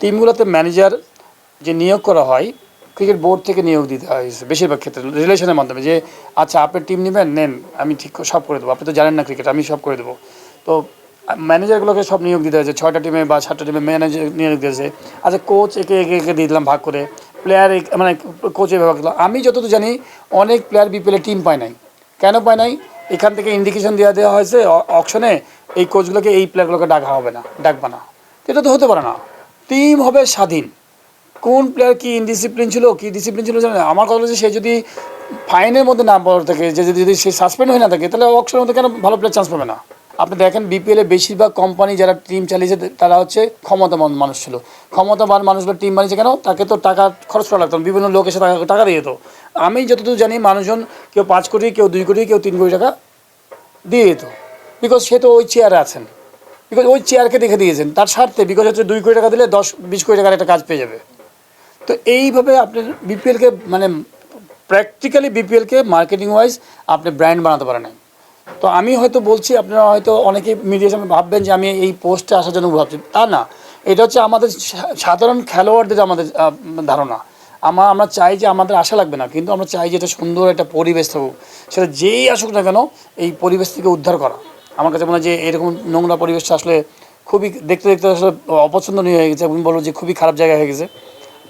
টিমগুলোতে manager যে নিয়োগ করা হয় ক্রিকেট বোর্ড থেকে নিয়োগ দিতে হয়েছে বেশিরভাগ ক্ষেত্রে রিলেশনের মাধ্যমে যে আচ্ছা আপনি টিম নেবেন নেন আমি ঠিক সব করে দেবো আপনি তো জানেন না ক্রিকেট আমি সব করে দেবো তো ম্যানেজারগুলোকে সব নিয়োগ দিতে হয়েছে ছয়টা টিমে বা সাতটা টিমে ম্যানেজার নিয়োগ দিয়েছে আচ্ছা কোচ একে একে একে দিয়ে দিলাম ভাগ করে প্লেয়ার মানে কোচ এভাবে ভাগ আমি যতদূর জানি অনেক প্লেয়ার বিপিএলে টিম পায় নাই কেন পায় নাই এখান থেকে ইন্ডিকেশন দেওয়া দেওয়া হয়েছে অকশনে এই কোচগুলোকে এই প্লেয়ারগুলোকে ডাকা হবে না ডাকবা না এটা তো হতে পারে না টিম হবে স্বাধীন। কোন প্লেয়ার কি ইনডিসিপ্লিন ছিল, কি ডিসিপ্লিন ছিল জানে আমার কথা হচ্ছে সে যদি ফাইনের মধ্যে না পড়ে থাকে, যে যদি সে সাসপেন্ড হয়ে না থাকে, তাহলে অকশনের মধ্যে কেন ভালো প্লেয়ার চান্স পাবে না? আপনি দেখেন বিপিএলে বেশিরভাগ কোম্পানি যারা টিম চালিয়েছে, তারা হচ্ছে ক্ষমতাবান মানুষ ছিল। ক্ষমতাবান মানুষগুলো টিম বানিয়েছে কেন? তাকে তো টাকা খরচ করা লাগতো বিভিন্ন লোক এসে টাকা টাকা দিয়ে যেত আমি যতদূর জানি, মানুষজন কেউ পাঁচ কোটি, কেউ দুই কোটি, কেউ তিন কোটি টাকা দিয়ে যেত বিকজ সে তো ওই চেয়ারে আছেন। বিকজ ওই চেয়ারকে দেখে দিয়েছেন তার স্বার্থে বিকজ হচ্ছে দুই কোটি টাকা দিলে দশ, বিশ কোটি টাকার একটা কাজ পেয়ে যাবে। তো এইভাবে আপনি বিপিএলকে মানে প্র্যাকটিক্যালি বিপিএলকে মার্কেটিং ওয়াইজ আপনি ব্র্যান্ড বানাতে পারেন তো আমি হয়তো বলছি, আপনারা হয়তো অনেকে মিডিয়ার সামনে ভাববেন যে আমি এই পোস্টে আসার জন্য ভাবছি। তা না। এটা হচ্ছে আমাদের সাধারণ খেলোয়াড়দের আমাদের ধারণা। আমার আমরা চাই যে আমাদের আশা লাগবে না, কিন্তু আমরা চাই যে এটা সুন্দর একটা পরিবেশ থাকুক। সেটা যেই আসুক না কেন, এই পরিবেশ থেকে উদ্ধার করা। আমার কাছে মনে হয় যে এরকম নোংরা পরিবেশটা আসলে খুবই দেখতে দেখতে আসলে অপছন্দনীয় হয়ে গেছে এবং বলব যে খুবই খারাপ জায়গা হয়ে গেছে।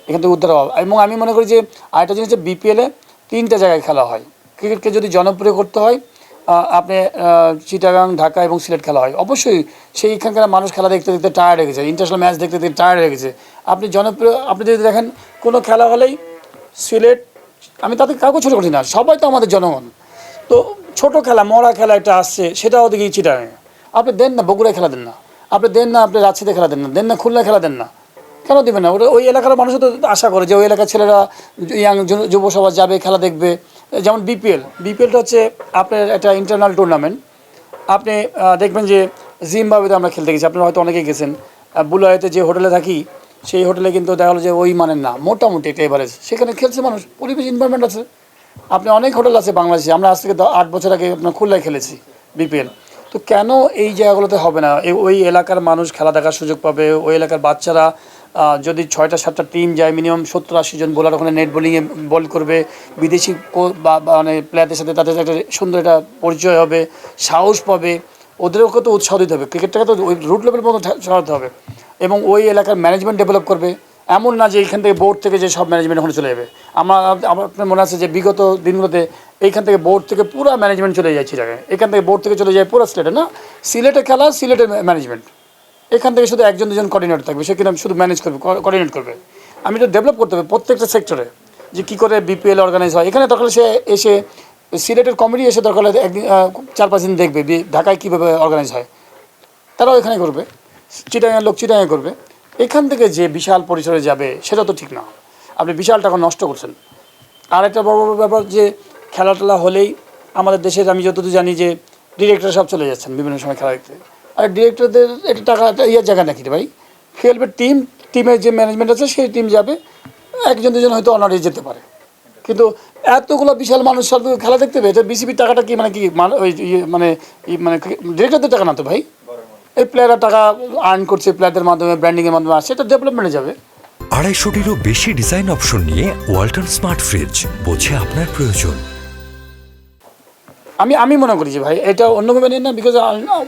এখান থেকে উদ্ধার হওয়া। এবং আমি মনে করি যে আরেকটা জিনিস যে বিপিএলে তিনটা জায়গায় খেলা হয়। ক্রিকেটকে যদি জনপ্রিয় করতে হয় আপনি চিটাগাং, ঢাকা এবং সিলেট খেলা হয়। অবশ্যই সেইখানকার মানুষ খেলা দেখতে দেখতে টায়ার্ড হয়ে গেছে। ইন্টারন্যাশনাল ম্যাচ দেখতে দেখতে টায়ার্ড হয়ে গেছে। আপনি জনপ্রিয়, আপনি যদি দেখেন কোনো খেলা হলেই সিলেট, আমি তাদের কাউকে ছোটো করছি না, সবাই তো আমাদের জনগণ। তো ছোট খেলা মরা খেলা একটা আসছে সেটা ওদিকে চিটাগাং আপনি দেন না বগুড়ায় খেলা দেন না। আপনি দেন না আপনি রাজশাহীতে খেলা দেন না। দেন না খুলনা খেলা দেন না। কেন দিবেন না? ওটা ওই এলাকার মানুষও তো আশা করে যে ওই এলাকার ছেলেরা ইয়াং যুব যাবে খেলা দেখবে। যেমন বিপিএল বিপিএলটা হচ্ছে আপনার একটা ইন্টারনাল টুর্নামেন্ট আপনি দেখবেন যে জিম্বাবুতে আমরা খেলতে গেছি। আপনারা হয়তো অনেকেই গেছেন। আহ, বুলাইতে যে হোটেলে থাকি সেই হোটেলে কিন্তু দেখা হলো যে ওই মানের না। মোটামুটি একটা এভারেজ। সেখানে খেলছে মানুষ। পরিবেশ এনভায়রনমেন্ট আছে। আপনি অনেক হোটেল আছে বাংলাদেশে, আমরা আজ থেকে আট বছর আগে আপনার খুলনায় খেলেছি বিপিএল তো কেন এই জায়গাগুলোতে হবে না? ওই এলাকার মানুষ খেলা দেখার সুযোগ পাবে, ওই এলাকার বাচ্চারা যদি ছয়টা, সাতটা টিম যায় মিনিমাম সত্তর আশি জন বোলার ওখানে নেট বোলিংয়ে বল করবে, বিদেশি মানে প্লেয়ারদের সাথে তাদের একটা সুন্দর একটা পরিচয় হবে, সাহস পাবে ওদেরকে তো উৎসাহ দিতে হবে। ক্রিকেটটাকে তো ওই রুট লেভেল মতো সরাতে হবে। এবং ওই এলাকার ম্যানেজমেন্ট ডেভেলপ করবে। এমন না যে এখান থেকে বোর্ড থেকে যে সব ম্যানেজমেন্ট ওখানে চলে যাবে। আমার আমার, আপনার মনে আছে যে বিগত দিনগুলোতে এইখান থেকে বোর্ড থেকে পুরো ম্যানেজমেন্ট চলে যায় জায়গায়। এখান থেকে বোর্ড থেকে চলে যায় পুরো সিলেটে, না? সিলেটে খেলা সিলেটের ম্যানেজমেন্ট এখান থেকে শুধু একজন, দুজন কোঅর্ডিনেটর থাকবে, সে কিনা শুধু ম্যানেজ করবে কোঅর্ডিনেট করবে। আমি তো ডেভেলপ করতে হবে প্রত্যেকটা সেক্টরে যে কী করে বিপিএল অর্গানাইজ হয়। এখানে দরকার সে এসে সিলেটের কমিটি এসে দরকার হলে একদিন চার পাঁচ দিন দেখবে ঢাকায় কীভাবে অর্গানাইজ হয়। তারাও এখানে করবে। চিটাঙের লোক চিটাঙে করবে। এখান থেকে যে বিশাল পরিসরে যাবে, সেটা তো ঠিক না। আপনি বিশাল টাকা নষ্ট করছেন। আর একটা বড় বড় ব্যাপার যে খেলা টেলা হলেই আমাদের দেশের, আমি যতদূর জানি যে ডিরেক্টর সব চলে যাচ্ছেন বিভিন্ন সময় খেলা দেখতে। আর ডিরেক্টরদের একটা টাকা ইয়ের জায়গা নাকি ভাই? খেলবে টিম টিমের যে ম্যানেজমেন্ট আছে, সেই টিম যাবে। একজন, দুজন হয়তো অনারে যেতে পারে। কিন্তু এতগুলো বিশাল মানুষ সব খেলা দেখতে এটা বিসিবির টাকাটা কি মানে কি মানে ইয়ে মানে ই মানে ডিরেক্টরদের টাকা না তো ভাই? এই প্লেয়াররা টাকা আর্ন করছে প্লেয়ারদের মাধ্যমে ব্র্যান্ডিংয়ের মাধ্যমে আসছে এটা ডেভেলপমেন্টে যাবে। আড়াইশোটিরও বেশি ডিজাইন অপশন নিয়ে ওয়ালটন স্মার্ট ফ্রিজ বোঝে আপনার প্রয়োজন। আমি আমি মনে করি যে ভাই এটা অন্য কোম্পানি না বিকজ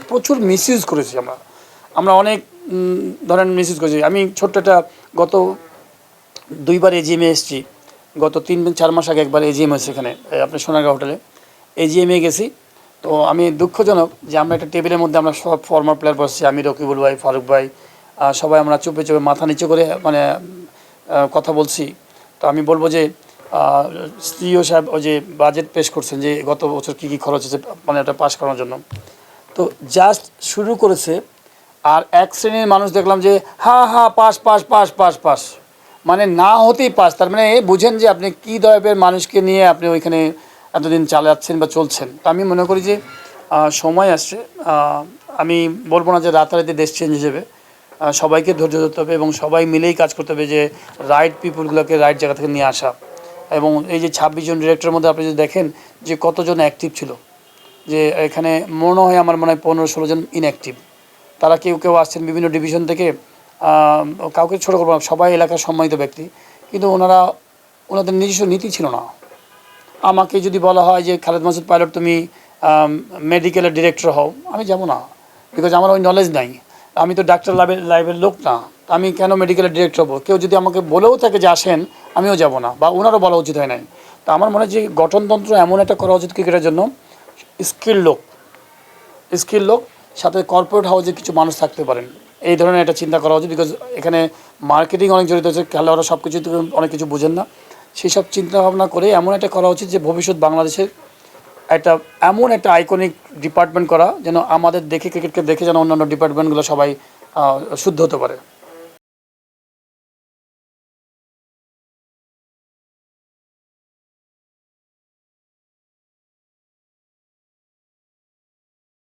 প্রচুর মিসইউজ করেছি আমরা। আমরা অনেক ধরেন মিসইউজ করেছি। আমি ছোট্ট একটা গত দুইবার এজিএমে এসেছি। গত তিন চার মাস আগে একবার এজিএম হয়েছে এখানে আপনার সোনারগাঁও হোটেলে। এজিএমে গেছি। তো আমি দুঃখজনক যে আমরা একটা টেবিলের মধ্যে আমরা সব ফর্মার প্লেয়ার বসছি আমি রকিবুল ভাই, ফারুক ভাই সবাই আমরা চুপে চুপে মাথা নিচু করে মানে কথা বলছি। তো আমি বলব যে সিও সাহেব ওই যে বাজেট পেশ করছেন যে গত বছর কী কী খরচ হচ্ছে মানে এটা পাশ করানোর জন্য। তো জাস্ট শুরু করেছে, আর এক শ্রেণির মানুষ দেখলাম যে হ্যাঁ হ্যাঁ পাশ পাশ পাশ পাশ পাশ মানে না হতেই পাস তার মানে বুঝেন যে আপনি কী দয়ের মানুষকে নিয়ে আপনি ওইখানে এতদিন চালাচ্ছেন বা চলছেন। তো আমি মনে করি যে সময় আসছে। আমি বলব না যে রাতারাতি দেশ চেঞ্জ হিসেবে। সবাইকে ধৈর্য ধরতে হবে এবং সবাই মিলেই কাজ করতে হবে যে রাইট পিপুলগুলোকে রাইট জায়গা থেকে নিয়ে আসা। এবং এই যে ছাব্বিশ জন ডিরেক্টরের মধ্যে আপনি যদি দেখেন যে কতজন অ্যাক্টিভ ছিল, যে এখানে মনে হয় আমার মনে হয় পনেরো ষোলো জন ইনঅ্যাক্টিভ তারা কেউ কেউ আসছেন বিভিন্ন ডিভিশন থেকে। কাউকে ছোটো করব সবাই এলাকার সম্মানিত ব্যক্তি। কিন্তু ওনারা, ওনাদের নিজস্ব নীতি ছিল না। আমাকে যদি বলা হয় যে খালেদ মাসুদ পাইলট তুমি মেডিকেলের ডিরেক্টর হও, আমি যাব না বিকজ আমার ওই নলেজ নাই। আমি তো ডাক্তার লাইভের লাইভের লোক না আমি কেন মেডিকেলের ডিরেক্টর হব? কেউ যদি আমাকে বলেও থাকে যে আসেন, আমিও যাব না, বা ওনারও বলা উচিত হয় নাই। তো আমার মনে হয় যে গঠনতন্ত্র এমন একটা করা উচিত ক্রিকেটের জন্য স্কিল লোক স্কিল লোক, সাথে কর্পোরেট হাউসে কিছু মানুষ থাকতে পারেন। এই ধরনের একটা চিন্তা করা উচিত বিকজ এখানে মার্কেটিং অনেক জড়িত আছে, খেলোয়াড়রা সব কিছু অনেক কিছু বুঝেন না। সেই সব চিন্তা ভাবনা করে এমন একটা করা উচিত যে ভবিষ্যৎ বাংলাদেশের একটা এমন একটা আইকনিক ডিপার্টমেন্ট করা যেন আমাদের দেখে ক্রিকেটকে দেখে যেন অন্যান্য ডিপার্টমেন্টগুলো সবাই শুদ্ধ হতে পারে।